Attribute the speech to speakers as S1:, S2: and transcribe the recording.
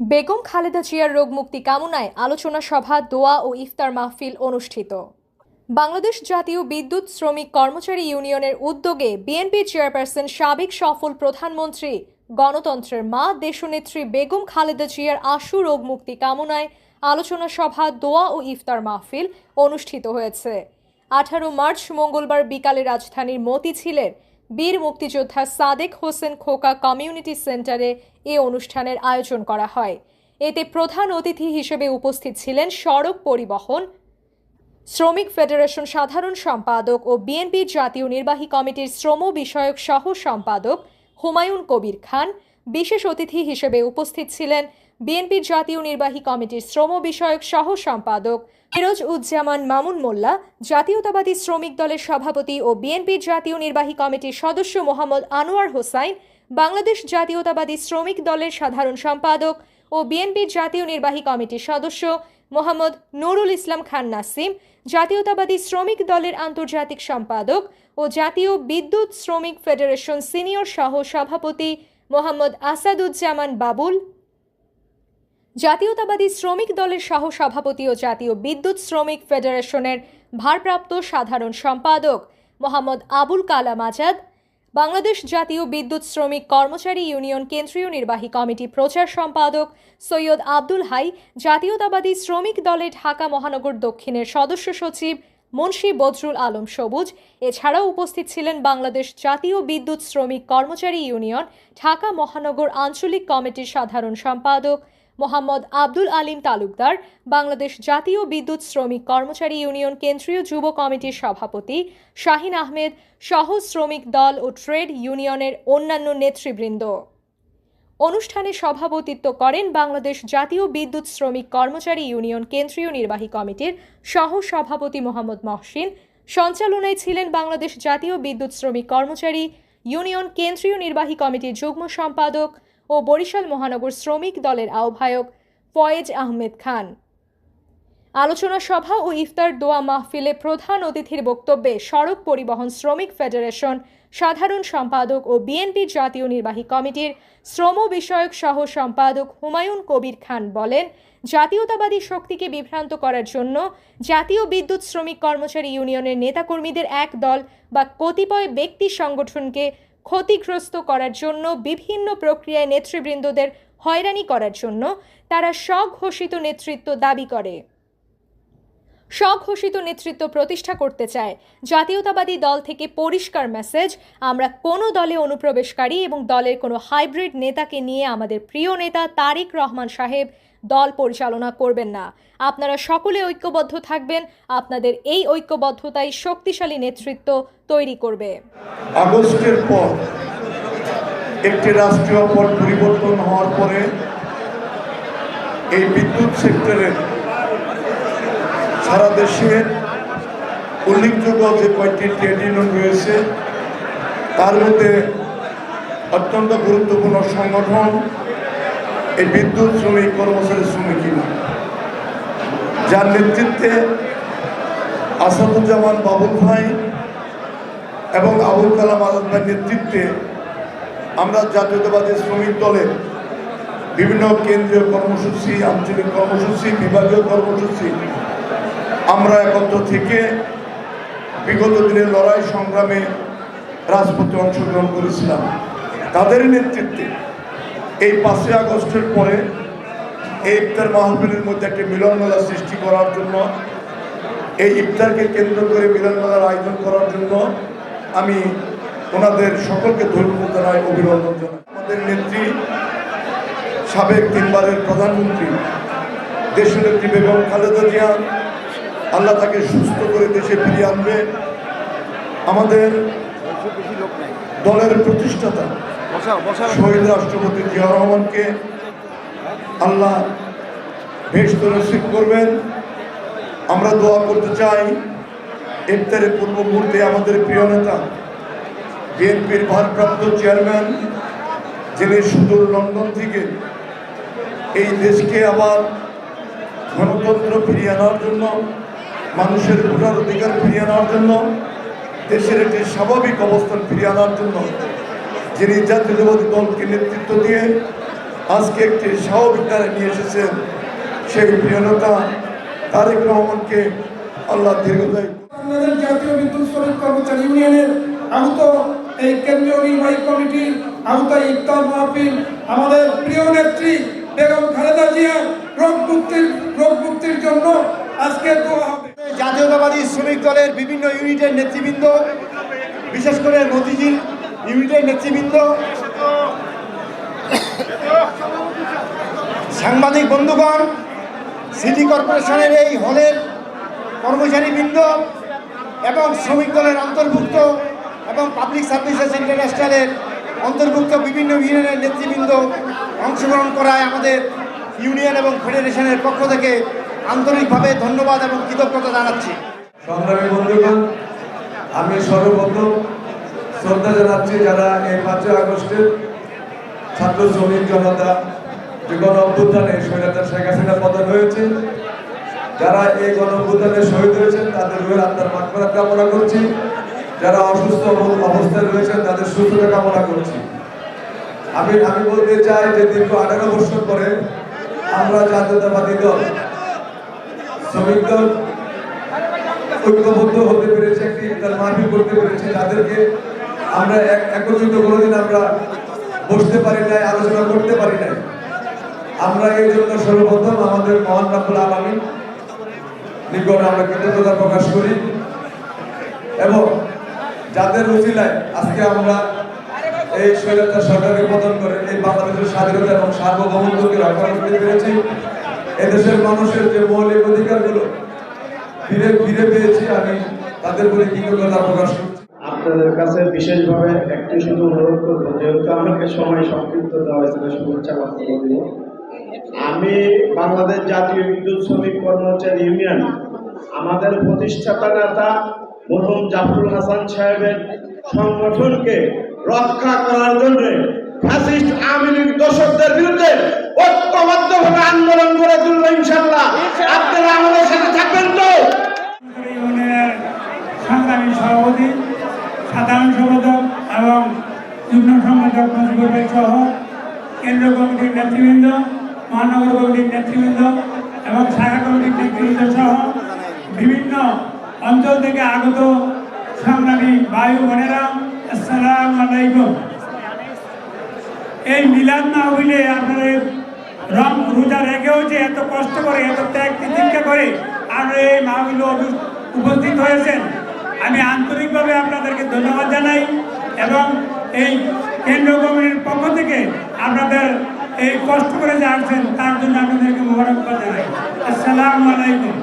S1: বেগম খালেদা জিয়ার রোগ মুক্তি কামনায় আলোচনা সভা, দোয়া ও ইফতার মাহফিল অনুষ্ঠিত। বাংলাদেশ জাতীয় বিদ্যুৎ শ্রমিক কর্মচারী ইউনিয়নের উদ্যোগে বিএনপি চেয়ারপারসন সাবেক সফল প্রধানমন্ত্রী, গণতন্ত্রের মা, দেশনেত্রী বেগম খালেদা জিয়ার আশু রোগ মুক্তি কামনায় আলোচনা সভা, দোয়া ও ইফতার মাহফিল অনুষ্ঠিত হয়েছে। আঠারো মার্চ মঙ্গলবার বিকালে রাজধানীর মতিঝিলের বীর মুক্তিযোদ্ধা সাদেক হোসেন খোকা কমিউনিটি সেন্টারে এ অনুষ্ঠানের আয়োজন করা হয়। এতে প্রধান অতিথি হিসেবে উপস্থিত ছিলেন সড়ক পরিবহন, শ্রমিক ফেডারেশন সাধারণ সম্পাদক ও বিএনপি জাতীয় নির্বাহী কমিটির শ্রম বিষয়ক সহ সম্পাদক হুমায়ুন কবির খান। বিশেষ অতিথি হিসেবে উপস্থিত ছিলেন বিএনপি জাতীয় নির্বাহী কমিটির শ্রম বিষয়ক সহ সম্পাদক ফিরোজ উজ্জামান মামুন মোল্লা, জাতীয়তাবাদী শ্রমিক দলের সভাপতি ও বিএনপির জাতীয় নির্বাহী কমিটির সদস্য মোহাম্মদ আনোয়ার হোসাইন, বাংলাদেশ জাতীয়তাবাদী শ্রমিক দলের সাধারণ সম্পাদক ও বিএনপির জাতীয় নির্বাহী কমিটির সদস্য মোহাম্মদ নুরুল ইসলাম খান নাসিম, জাতীয়তাবাদী শ্রমিক দলের আন্তর্জাতিক সম্পাদক ও জাতীয় বিদ্যুৎ শ্রমিক ফেডারেশন সিনিয়র সহ সভাপতি মোহাম্মদ আসাদুজ্জামান বাবুল জাতীয়তাবাদী শ্রমিক দলের সহ সভাপতি ও জাতীয় বিদ্যুৎ শ্রমিক ফেডারেশনের ভারপ্রাপ্ত সাধারণ সম্পাদক মোহাম্মদ আবুল কালাম আজাদ, বাংলাদেশ জাতীয় বিদ্যুৎ শ্রমিক কর্মচারী ইউনিয়ন কেন্দ্রীয় নির্বাহী কমিটি প্রচার সম্পাদক সৈয়দ আব্দুল হাই, জাতীয়তাবাদী শ্রমিক দলে ঢাকা মহানগর দক্ষিণের সদস্য সচিব মুন্সী বদরুল আলম সবুজ, এছাড়াও উপস্থিত ছিলেন বাংলাদেশ জাতীয় বিদ্যুৎ শ্রমিক কর্মচারী ইউনিয়ন ঢাকা মহানগর আঞ্চলিক কমিটির সাধারণ সম্পাদক মোহাম্মদ আব্দুল আলিম তালুকদার, বাংলাদেশ জাতীয় বিদ্যুৎ শ্রমিক কর্মচারী ইউনিয়ন কেন্দ্রীয় যুব কমিটির সভাপতি শাহিন আহমেদ, সহ শ্রমিক দল ও ট্রেড ইউনিয়নের অন্যান্য নেতৃবৃন্দ। অনুষ্ঠানে সভাপতিত্ব করেন বাংলাদেশ জাতীয় বিদ্যুৎ শ্রমিক কর্মচারী ইউনিয়ন কেন্দ্রীয় নির্বাহী কমিটির সহ সভাপতি মোহাম্মদ মহসিন, সঞ্চালনায় ছিলেন বাংলাদেশ জাতীয় বিদ্যুৎ শ্রমিক কর্মচারী ইউনিয়ন কেন্দ্রীয় নির্বাহী কমিটির যুগ্ম সম্পাদক ও বরিশাল মহানগর শ্রমিক দলের আহ্বায়ক ফয়েজ আহমেদ খান। আলোচনা সভা ও ইফতার দোয়া মাহফিলে প্রধান অতিথির বক্তব্যে সড়ক পরিবহন শ্রমিক ফেডারেশন, সাধারণ সম্পাদক ও বিএনপি জাতীয় নির্বাহী কমিটির শ্রম বিষয়ক সহ সম্পাদক হুমায়ুন কবির খান বলেন, জাতীয়তাবাদী শক্তিকে বিভ্রান্ত করার জন্য জাতীয় বিদ্যুৎ শ্রমিক কর্মচারী ইউনিয়নের নেতাকর্মীদের এক দল বা কতিপয় ব্যক্তি সংগঠনকে ক্ষতিগ্রস্ত করার জন্য বিভিন্ন প্রক্রিয়ায় নেতৃবৃন্দদের হয়রানি করার জন্য তারা স্বঘোষিত নেতৃত্ব দাবি করে। স্বঘোষিত নেতৃত্ব প্রতিষ্ঠা করতে চায়। জাতীয়তাবাদী দল থেকে পরিষ্কার মেসেজ আমরা কোনো দলে অনুপ্রবেশকারী এবং দলের কোনো হাইব্রিড নেতাকে নিয়ে আমাদের প্রিয় নেতা তারিক রহমান সাহেব দল পরিচালনা করবেন না। আপনারা সকলে ঐক্যবদ্ধ থাকবেন, আপনাদের এই ঐক্যবদ্ধতাই শক্তিশালী নেতৃত্ব তৈরি করবে।
S2: আগস্টের পর একটি রাষ্ট্রীয় পরিবর্তন হওয়ার পরে এই বিদ্যুৎ সেক্টরের সারা দেশের উল্লেখযোগ্য যে কয়েকটি ট্রেড ইউনিয়ন রয়েছে, তার মধ্যে অত্যন্ত গুরুত্বপূর্ণ সংগঠন এই বিদ্যুৎ শ্রমিক কর্মচারী শ্রমিক ইউনিয়ন। যার নেতৃত্বে আসাদুজ্জামান বাবুল ভাই এবং আবুল কালাম আজাদ ভাইয়ের নেতৃত্বে আমরা জাতীয়তাবাদী শ্রমিক দলের বিভিন্ন কেন্দ্রীয় কর্মসূচি, আঞ্চলিক কর্মসূচি, বিভাগীয় কর্মসূচি আমরা একত্র থেকে বিগত দিনের লড়াই সংগ্রামে রাজপথে অংশগ্রহণ করেছিলাম। তাদের নেতৃত্বে এই পাঁচই আগস্টের পরে এই ইফতার মাহফিলের মধ্যে একটি মিলনমেলা সৃষ্টি করার জন্য, এই ইফতারকে কেন্দ্র করে মিলনমেলার আয়োজন করার জন্য আমি ওনাদের সকলকে ধন্যবাদ জানাই, অভিনন্দন জানাই। আমাদের নেত্রী, সাবেক তিনবারের প্রধানমন্ত্রী দেশনেত্রী বেগম খালেদা জিয়া, আল্লাহ তাকে সুস্থ করে দেশে ফিরিয়ে আনবে। আমাদের দলের প্রতিষ্ঠাতা শহীদ রাষ্ট্রপতি জিয়া রহমানকে আল্লাহ ভেস্ত নসিব করবেন। আমরা দোয়া করতে চাই, ইফতারের পূর্ব মুহূর্তে আমাদের প্রিয় নেতা, বিএনপির ভারপ্রাপ্ত চেয়ারম্যান, যিনি সুদূর লন্ডন থেকে এই দেশকে আবার গণতন্ত্র ফিরিয়ে আনার জন্য, মানুষের ভোটার অধিকার ফিরিয়ে আনার জন্য, দেশের একটি স্বাভাবিক অবস্থান ফিরিয়ে আনার জন্য যিনি জাতীয়তাবাদী দলকে নেতৃত্ব দিয়ে আজকে একটি সহবিদ্যালয় নিয়ে এসেছেন, সেই প্রিয়নতা তারেক রহমানকে আল্লাহ দীর্ঘদায়ী।
S3: জাতীয় বিদ্যুৎ শ্রমিক কর্মচারী ইউনিয়নের আহত এই কেন্দ্রীয় নির্বাহী কমিটির আহত ইফতার মাহফিল আমাদের প্রিয় নেত্রী বেগম খালেদা জিয়া
S4: জাতীয়তাবাদী শ্রমিক দলের বিভিন্ন ইউনিটের নেতৃবৃন্দ, বিশেষ করে মতিঝিল ইউনিটের নেতৃবৃন্দ, সাংবাদিক বন্ধুগণ, সিটি কর্পোরেশনের এই হলের কর্মচারীবৃন্দ এবং শ্রমিক দলের অন্তর্ভুক্ত এবং পাবলিক সার্ভিসেস ইন্টারন্যাশনালের অন্তর্ভুক্ত বিভিন্ন ইউনিয়নের নেতৃবৃন্দ অংশগ্রহণ করায় আমাদের ইউনিয়ন এবং ফেডারেশনের পক্ষ থেকে আন্তরিকভাবে ধন্যবাদ এবং কৃতজ্ঞতা জানাচ্ছি।
S5: সংগ্রামী বন্ধুগণ, আমি সর্বপ্রথম শ্রদ্ধা জানাচ্ছি যারা এই পাঁচই আগস্টের ছাত্র শ্রমিক জনতা যে গণ অভ্যুত্থানে স্বৈরাচার শেখ হাসিনা পতন হয়েছে। যারা এই গণ অভ্যুত্থানে শহীদ হয়েছেন, তাদের রুহের আত্মার মাঠকরা কামনা করছি। যারা অসুস্থ অব- অবস্থায় রয়েছেন, তাদের সুস্থতা কামনা করছি। আমি আমি বলতে চাই যে দীর্ঘ আঠারো বছর পরে আমরা জাতীয়তাবাদী দল, শ্রমিক দল ঐক্যবদ্ধ হতে পেরেছে, একটি তার মাহফিল করতে পেরেছে, যাদেরকে আমরা এক- একত্রিত কোনোদিন আমরা বসতে পারি নাই, আলোচনা করতে পারি নাই। আমরা এই জন্য সর্বপ্রথম আমাদের মহান রাব্বুল আলামিন নিকট আমরা কৃতজ্ঞতা প্রকাশ করি। এবং যাদের রুচিলায় আজকে আমরা এই স্বৈরাচার সরকারকে পতন করে, এই বাংলাদেশের স্বাধীনতা এবং সার্বভৌমত্বকে রক্ষা করতে পেরেছি। এদেশের মানুষের যে মৌলিক অধিকারগুলো, ফিরে ফিরে পেয়েছি আমি, তাদের প্রতি কৃতজ্ঞতা প্রকাশ করছি।
S6: আপনাদের কাছে বিশেষভাবে একটি শুধু অনুরোধ করব, যেহেতু আমাকে সময় সংক্ষিপ্ত দেওয়া হয়েছিল শুভেচ্ছা বক্তব্য দিয়ে আমি বাংলাদেশ জাতীয় বিদ্যুৎ শ্রমিক কর্মচারী ইউনিয়ন, আমাদের প্রতিষ্ঠাতা নেতা মরহুম জাফরুল হাসান সাহেবের সংগঠনকে রক্ষা করার জন্য ফ্যাসিস্ট আওয়ামী লীগ দর্শকদের বিরুদ্ধে ঐক্যবদ্ধভাবে আন্দোলন করে তুলবো ইনশাল্লাহ আপনারা আমাদের সাথে থাকবেন তো?
S3: সংগ্রামী সভাপতি, সাধারণ সম্পাদক এবং যুগ্ম সম্পাদক মুজিবুর ভাই সহ কেন্দ্র কমিটির নেতৃবৃন্দ, মহানগর কমিটির নেতৃবৃন্দ এবং শাখা কমিটির নেতৃবৃন্দ সহ বিভিন্ন অঞ্চল থেকে আগত সংগ্রামী বায়ু বোনেরা আসসালাম আলাইকুম। এই মিলাদ মাহবিলে আপনাদের রং রোজা রেখেও যে এত কষ্ট করে, এত ত্যাগ তিতিক্ষা করে আপনারা এই মাহবিলে উপস্থিত হয়েছেন। আমি আন্তরিকভাবে আপনাদেরকে ধন্যবাদ জানাই এবং এই কেন্দ্র কমিটির পক্ষ থেকে আপনাদের এই কষ্ট করে যে আসছেন, তার জন্য আপনাদেরকে মোবারকবাদ জানাই। আসসালামু আলাইকুম।